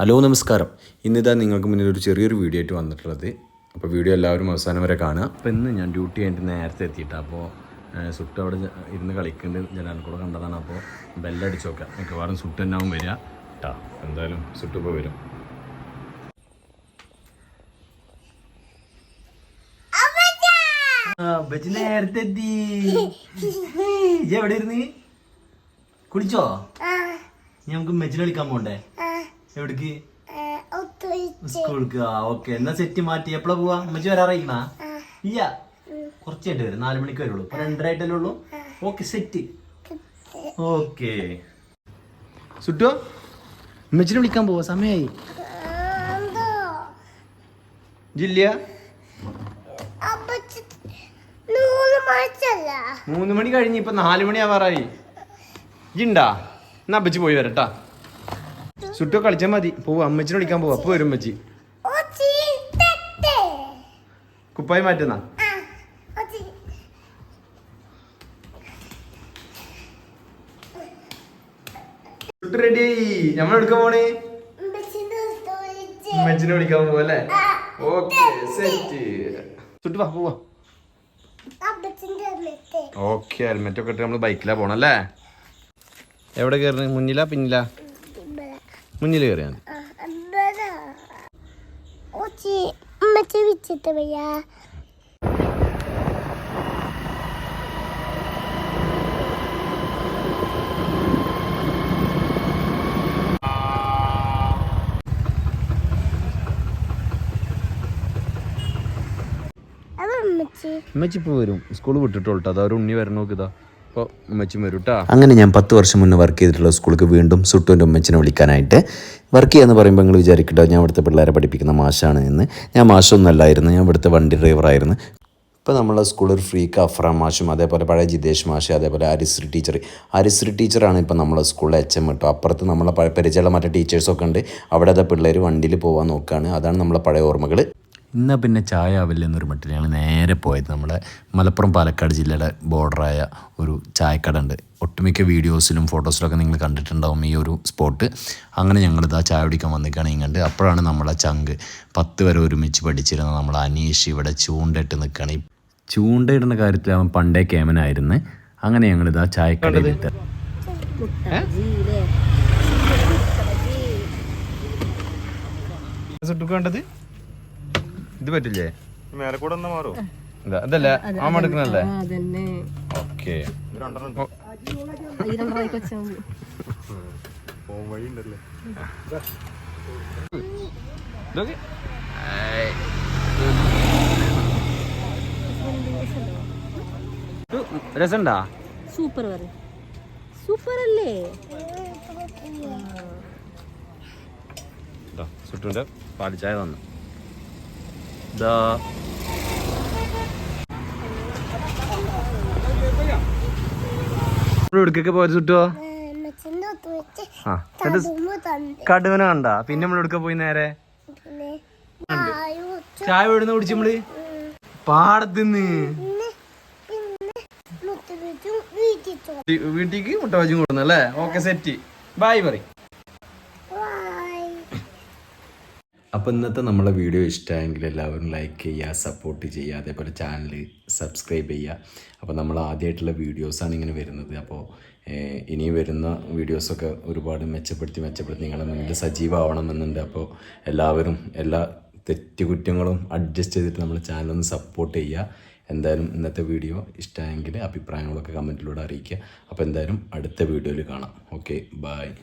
Hello നമസ്കാരം. ഇന്നിതാ നിങ്ങൾക്ക് മുന്നിൽ ഒരു ചെറിയൊരു വീഡിയോ ആയിട്ട് വന്നിട്ടുള്ളത്. അപ്പോൾ വീഡിയോ എല്ലാവരും അവസാനം വരെ കാണുക. അപ്പോൾ ഇന്ന് ഞാൻ ഡ്യൂട്ടി കഴിഞ്ഞിട്ട് നേരത്തെ എത്തിയിട്ട്. അപ്പോൾ സുട്ട് അവിടെ ഇരുന്ന് കളിക്കുന്നുണ്ട് ജനാൽ കൂടെ കണ്ടതാണ്. അപ്പോൾ ബെല്ലടിച്ച് നോക്കാം മിക്കവാറും സുട്ട് തന്നെ ആവും വരിക. കേട്ടോ എന്തായാലും സുട്ട് ഇപ്പോൾ വരും. നേരത്തെ എത്തി. എവിടെ ഇരുന്ന്? കുളിച്ചോ? നമുക്ക് മെച്ചിൽ കളിക്കാൻ പോണ്ടേ? എവിടേക്ക്? സ്കൂൾക്ക്. ആ ഓക്കെ. എന്നാ സെറ്റ് മാറ്റി. എപ്പോഴാ പോവാ? അമ്മച്ചി വരാറായിക്കണ ഇല്ല കുറച്ചായിട്ട് വരും. നാല് മണിക്ക് വരുള്ളൂ. ഇപ്പൊ രണ്ടരായിട്ടല്ലേ ഉള്ളൂ? Okay set. ഓക്കെ. സുട്ടോ അമ്മച്ചിനെ വിളിക്കാൻ പോവാ. സമയായി. ജില്ല മൂന്ന് മണി കഴിഞ്ഞ് ഇപ്പൊ നാല് മണി ആവാറായി. ഇണ്ടാ? എന്നാ അപ്പച്ചി പോയി വരട്ടാ. സുട്ടോ കളിച്ചാൽ മതി. പോവാ അമ്മച്ചിനെ വിളിക്കാൻ പോവാ. അപ്പൊ വരും അമ്മച്ചി. കുപ്പായി മാറ്റുന്ന. സുട്ട് റെഡി നമ്മൾ എടുക്കാൻ പോണേ? അമ്മച്ചിനെ വിളിക്കാൻ പോവാ അല്ലേ? ഓക്കെ സെറ്റ് സുട്ട് വാ പോവാ. Okay helmet. ഒക്കെ ഇട്ട് നമ്മൾ ബൈക്കിലാ പോണല്ലേ? എവിടെ കയറുന്നത് മുന്നിലാ പിന്നിലാ? മുന്നിൽ കയറിയാ ഉമ്മച്ചിപ്പോ വരും. സ്കൂൾ വിട്ടിട്ടോട്ടോ അതാ ഒരു ഉണ്ണി വരണം നോക്കിതാ അങ്ങനെ ഞാൻ പത്ത് വർഷം മുന്നേ വർക്ക് ചെയ്തിട്ടുള്ള സ്കൂളിലേക്ക് വീണ്ടും സുട്ടുവിന്റെ ഉമ്മച്ചിനെ വിളിക്കാനായിട്ട് വർക്ക് ചെയ്യാന്ന് പറയുമ്പോൾ നിങ്ങൾ വിചാരിക്കട്ടോ ഞാൻ ഇവിടുത്തെ പിള്ളേരെ പഠിപ്പിക്കുന്ന മാഷാണ് എന്ന്. ഞാൻ മാഷൊന്നുമല്ലായിരുന്നു ഞാൻ ഇവിടുത്തെ വണ്ടി ഡ്രൈവറായിരുന്നു ഇപ്പോൾ നമ്മളെ സ്കൂളിൽ ഒരു ഫ്രീക്ക് അഫ്രാം മാഷും അതേപോലെ പഴയ ജിതേഷ് മാഷ് അതേപോലെ ഹരിശ്രീ ടീച്ചർ ഹരിശ്രീ ടീച്ചറാണ് ഇപ്പോൾ നമ്മളെ സ്കൂളിലെ എച്ച് എം കേട്ടോ അപ്പുറത്ത് നമ്മളെ പരിചയമുള്ള മറ്റേ ടീച്ചേഴ്സൊക്കെ ഉണ്ട്. അവിടെ അതെ പിള്ളേർ വണ്ടിയിൽ പോകാൻ നോക്കുകയാണ് അതാണ് നമ്മളെ പഴയ ഓർമ്മകൾ ഇന്നാ പിന്നെ ചായ ആവില്ല എന്നൊരു മട്ടിൽ ഞങ്ങൾ നേരെ പോയത്. നമ്മുടെ മലപ്പുറം പാലക്കാട് ജില്ലയുടെ ബോർഡറായ ഒരു ചായക്കട ഉണ്ട്. ഒട്ടുമിക്ക വീഡിയോസിലും ഫോട്ടോസിലൊക്കെ നിങ്ങൾ കണ്ടിട്ടുണ്ടാവും ഈ ഒരു സ്പോട്ട്. അങ്ങനെ ഞങ്ങളിത് ആ ചായ കുടിക്കാൻ വന്നിക്കാണ് ഇങ്ങണ്ട് അപ്പോഴാണ് നമ്മളെ ചങ്ക്. പത്ത് വരെ ഒരുമിച്ച് പഠിച്ചിരുന്ന നമ്മൾ അനീഷ് ഇവിടെ ചൂണ്ടയിട്ട് നിൽക്കുകയാണ്. ഈ ചൂണ്ടയിടുന്ന കാര്യത്തിൽ അവൻ പണ്ടേ കേമനായിരുന്നു. അങ്ങനെ ഞങ്ങളിത് ആ ചായക്കടയിലിട്ട് വേണ്ടത് ഇത് പറ്റില്ലേ? മേലെ കൂടെ ഒന്ന് മാറോ. ആ. മടുക്കണല്ലേ? ഓക്കെ. രസണ്ടാ സൂപ്പർ സൂപ്പർ അല്ലേ ചുട്ടുണ്ട് പാലിച്ചായ തന്നു. ഇതാ എവിടേക്കൊക്കെ പോയത് അമ്മച്ചിന്റെ ആ കടുവനെ കണ്ട? പിന്നെ നമ്മൾ എവിടേക്ക് പോയി നേരെ? ചായ എവിടുന്ന് കുടിച്ചു നമ്മൾ? പാടത്തുനിന്ന് വീട്ടിക്ക് മുട്ട വാജും കൊടുക്കുന്നല്ലേ അല്ലേ? Okay set. ബൈ പറയും ബൈ അപ്പോൾ ഇന്നത്തെ നമ്മളെ വീഡിയോ ഇഷ്ടമായെങ്കിൽ എല്ലാവരും ലൈക്ക് ചെയ്യുക സപ്പോർട്ട് ചെയ്യുക അതേപോലെ ചാനൽ സബ്സ്ക്രൈബ് ചെയ്യുക. അപ്പോൾ നമ്മൾ ആദ്യമായിട്ടുള്ള വീഡിയോസാണ് ഇങ്ങനെ വരുന്നത്. അപ്പോൾ ഇനി വരുന്ന വീഡിയോസൊക്കെ ഒരുപാട് മെച്ചപ്പെടുത്തി മെച്ചപ്പെടുത്തി നിങ്ങളെ മുന്നിൽ സജീവമാവണമെന്നുണ്ട്. അപ്പോൾ എല്ലാവരും എല്ലാ തെറ്റുകുറ്റങ്ങളും അഡ്ജസ്റ്റ് ചെയ്തിട്ട് നമ്മൾ ചാനലൊന്ന് സപ്പോർട്ട് ചെയ്യുക. എന്തായാലും ഇന്നത്തെ വീഡിയോ ഇഷ്ടമായെങ്കിൽ അഭിപ്രായങ്ങളൊക്കെ കമന്റിലൂടെ അറിയിക്കുക. അപ്പോൾ എന്തായാലും അടുത്ത വീഡിയോയിൽ കാണാം. Okay bye